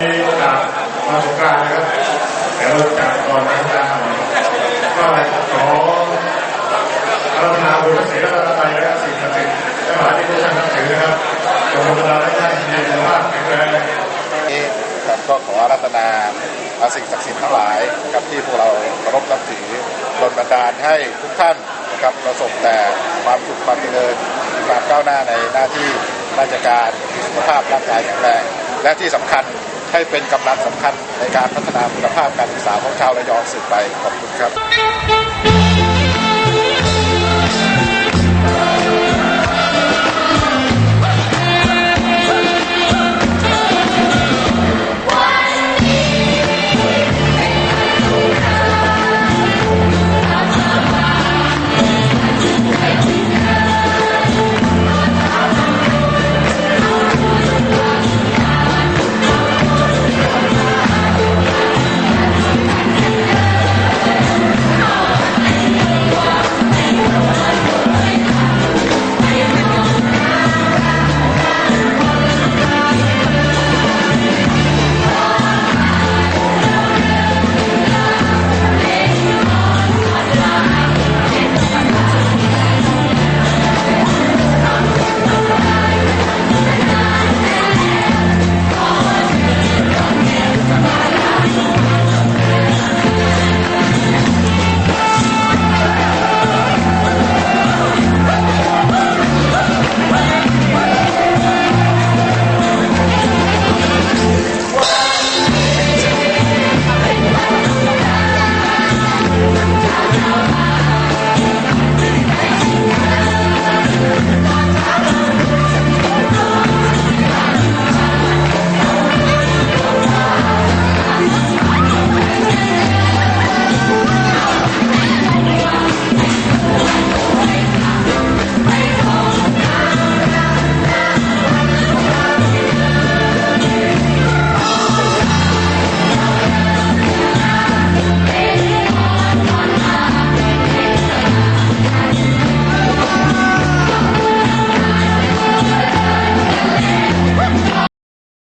มีจากมาสงกรานต์นะครับเดี๋ยวเราจัดก่อนทางการก็ขออาราธนาบุญเสียรัตนตรัยและสิ่งศักดิ์สิทธิ์และมหาที่ท่านนับถือนะครับจงบุญเราให้ท่านมีสุขภาพแข็งแรงครับก็ขอรัตนาสิ่งศักดิ์สิทธิ์ทั้งหลายนะครับที่พวกเราเคารพนับถือดลบันดาลให้ทุกท่านนะครับประสบแต่ความสุขความเจริญความก้าวหน้าในหน้าที่ราชการมีสุขภาพร่างกายแข็งแรงและที่สำคัญ ให้เป็นกำลังสำคัญในการพัฒนาคุณภาพการศึกษาของชาวระยองสืบไปขอบคุณครับ